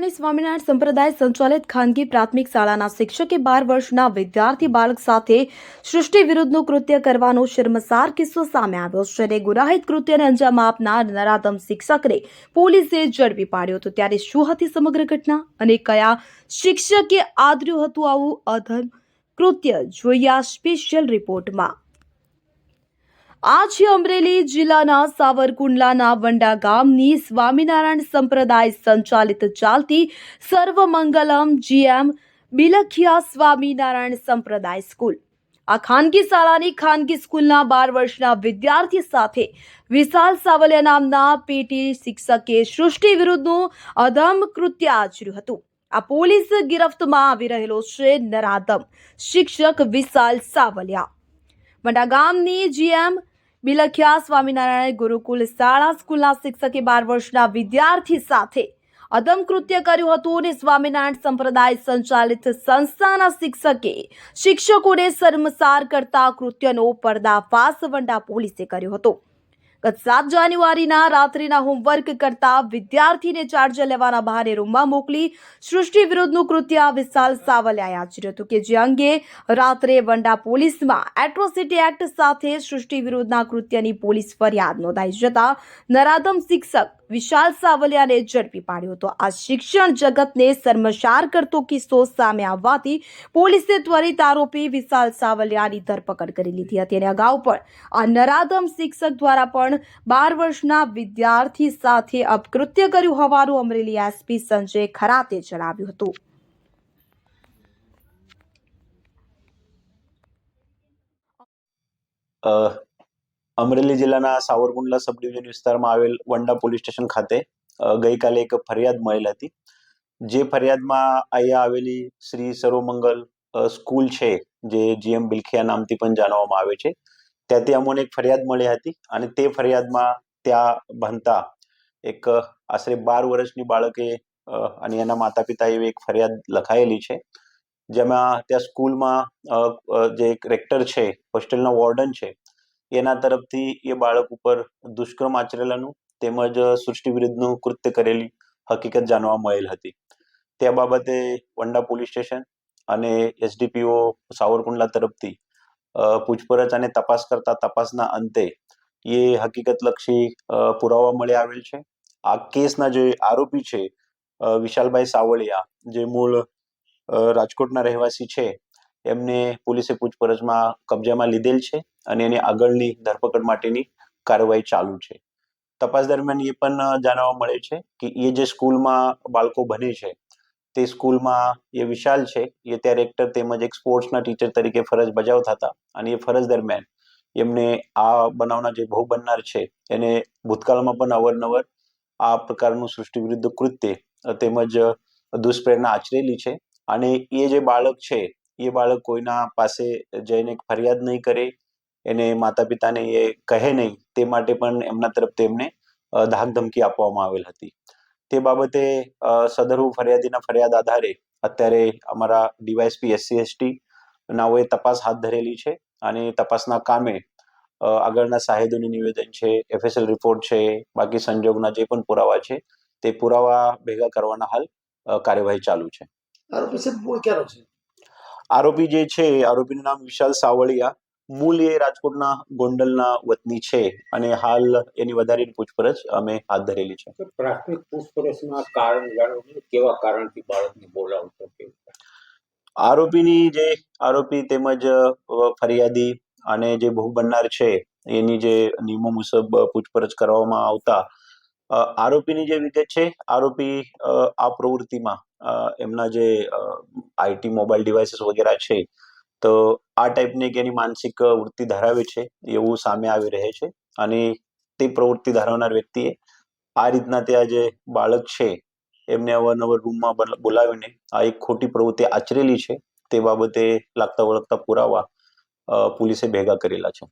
જિલ્લાની સ્વામિનારાયણ સંપ્રદાય સંચાલિત ખાનગી પ્રાથમિક શાળાના શિક્ષકે બાર વર્ષના વિદ્યાર્થી બાળક સાથે સૃષ્ટિ વિરુદ્ધનું કૃત્ય કરવાનો શર્મસાર કિસ્સો સામે આવ્યો છે. અને ગુનાહિત કૃત્યને અંજામ આપનાર નરાધમ શિક્ષકને પોલીસે ઝડપી પાડ્યો હતો. ત્યારે શું હતી સમગ્ર ઘટના? અને કયા શિક્ષકે આદર્યું હતું આવું અધમ કૃત્ય? જોઈએ સ્પેશિયલ રિપોર્ટમાં આ છે અમરેલી જિલ્લાના સાવરકુંડલાના વંડા ગામની સ્વામિનારાયણ સંપ્રદાય સંચાલિત ચાલતી સર્વમંગલમ જીએમ બિલખિયા સ્વામિનારાયણ સંપ્રદાય સ્કૂલ. આ ખાનગી શાળાની ખાનગી સ્કૂલના બાર વર્ષના વિદ્યાર્થી સાથે વિશાલ સાવલિયા નામના પીટી શિક્ષકે સૃષ્ટિ વિરુદ્ધનું અધમ કૃત્ય આચર્યું હતું. આ પોલીસ ગિરફ્તમાં આવી રહેલો છે નરાધમ શિક્ષક વિશાલ સાવલિયા. વડા ગામની જીએમ બિલખિયા સ્વામિનારાયણ ગુરુકુલ શાળા સ્કૂલના શિક્ષકે બાર વર્ષના વિદ્યાર્થી સાથે અદમ કૃત્ય કર્યું હતું અને સ્વામિનારાયણ સંપ્રદાય સંચાલિત સંસ્થાના શિક્ષકે શિક્ષકોને શર્મસાર કરતા કૃત્યનો પર્દાફાશ વંડા પોલીસે કર્યો હતો. ગત સાત જાન્યુઆરીના રાત્રિના હોમવર્ક કરતા વિદ્યાર્થીને ચાર્જર લેવાના બહાને રૂમમાં મોકલી સૃષ્ટિ વિરુદ્ધનું કૃત્ય વિશાલ સાવલિયાએ આચર્યું હતું કે જે અંગે રાત્રે વંડા પોલીસમાં એટ્રોસિટી એક્ટ સાથે સૃષ્ટિ વિરુદ્ધના કૃત્યની પોલીસ ફરિયાદ નોંધાઈ જતા નરાધમ શિક્ષક વિશાલ સાવલિયાને ઝડપી પાડ્યો હતો. આ શિક્ષણ જગતને શર્મશાર કરતો કિસ્સો સામે આવવાથી પોલીસે ત્વરિત આરોપી વિશાલ સાવલિયાની ધરપકડ કરી લીધી હતી અને અગાઉ પણ આ નરાધમ શિક્ષક દ્વારા પણ બાર વર્ષના વિદ્યાર્થી સાથે અપકૃત્ય કર્યું હોવાનું અમરેલી એસપી સંજય ખરાતે જણાવ્યું હતું. અમરેલી જિલ્લાના સાવરકુંડલા સબ ડિવિઝન વિસ્તારમાં આવેલ વંડા પોલીસ સ્ટેશન ખાતે ગઈકાલે એક ફરિયાદ મળેલ હતી. જે ફરિયાદમાં અહીંયા આવેલી શ્રી સર્વમંગલ સ્કૂલ છે, જે જીએમ બિલખિયા નામથી પણ જાણવામાં આવે છે. ત્યાંથી અમોને એક ફરિયાદ મળી હતી અને તે ફરિયાદમાં ત્યાં ભણતા એક આશરે બાર વર્ષની બાળકે અને એના માતા પિતા એવી એક ફરિયાદ લખાયેલી છે, જેમાં ત્યાં સ્કૂલમાં જે એક રેક્ટર છે, હોસ્ટેલના વોર્ડન છે, એના તરફથી એ બાળક ઉપર દુષ્કર્મ આચરેલાનું તેમજ સૃષ્ટિ વિરુદ્ધનું કૃત્ય કરેલી હકીકત જાણવા મળેલ હતી. તે બાબતે વંડા પોલીસ સ્ટેશન અને એસડીપીઓ સાવરકુંડલા તરફથી પૂછપરછ અને તપાસ કરતા તપાસના અંતે એ હકીકતલક્ષી પુરાવા મળી આવેલ છે. આ કેસના જે આરોપી છે વિશાલભાઈ સાવળિયા, જે મૂળ રાજકોટના રહેવાસી છે, એમને પોલીસે પૂછપરછમાં કબજામાં લીધેલ છે અને એની આગળની ધરપકડ માટેની કાર્યવાહી ચાલુ છે. તપાસ દરમિયાન એ પણ જાણવા મળે છે કે એ જે સ્કૂલમાં બાળકો ભણે છે તે સ્કૂલમાં એ વિશાલ છે. એ ત્યારે એક્ટર તેમજ એક સ્પોર્ટ્સના ટીચર તરીકે ફરજ બજાવતા હતા અને એ ફરજ દરમિયાન એમને આ બનાવના જે ભોગ બનનાર છે એને ભૂતકાળમાં પણ અવારનવાર આ પ્રકારનું સૃષ્ટિ વિરુદ્ધ કૃત્ય તેમજ દુષ્પ્રેરણા આચરેલી છે. અને એ જે બાળક છે, એ બાળક કોઈના પાસે જઈને ફરિયાદ નહીં કરે, એને માતા પિતાને એ કહે નહીં, તે માટે પણ એમના તરફ તેમને ધાક ધમકી આપવામાં આવેલ હતી. તે બાબતે સદરુ ફરિયાદીના ફરિયાદ આધારે અત્યારે અમારા ડીવાયસપી એસસી એસટી નાઓએ તપાસ હાથ ધરેલી છે અને તપાસના કામે આગળના સાહેદોની નિવેદન છે એફએસએલ રિપોર્ટ છે બાકી સંજોગના જે પણ પુરાવા છે તે પુરાવા ભેગા કરવાના હાલ કાર્યવાહી ચાલુ છે. આરોપી મૂળ છે? આરોપી જે છે આરોપીનું નામ વિશાલ સાવળિયા મૂળ એ રાજકોટના ગોંડલના વતની છે અને હાલ એની વધારે પૂછપરછ અમે હાથ ધરેલી છે. પ્રાથમિક પૂછપરછમાં કારણ જાણવું કેવા કારણથી બાળકને બોલાવતો કે આરોપીની જે આરોપી તેમજ ફરિયાદી અને જે ભોગ બનનાર છે એની જે નિયમો મુજબ પૂછપરછ કરવામાં આવતા આરોપીની જે વિગત છે આરોપી આ પ્રવૃત્તિમાં એમના જે આઈટી મોબાઈલ ડિવાઇસીસ વગેરે છે તો આ ટાઈપની એક એની માનસિક વૃત્તિ ધરાવે છે, એવું સામે આવી રહે છે. અને તે પ્રવૃત્તિ ધરાવનાર વ્યક્તિએ આ રીતના ત્યાં જે બાળક છે, એમને અવારનવાર રૂમમાં બોલાવીને આ એક ખોટી પ્રવૃત્તિ આચરેલી છે, તે બાબતે લાગતા વળગતા પુરાવા પોલીસે ભેગા કરેલા છે.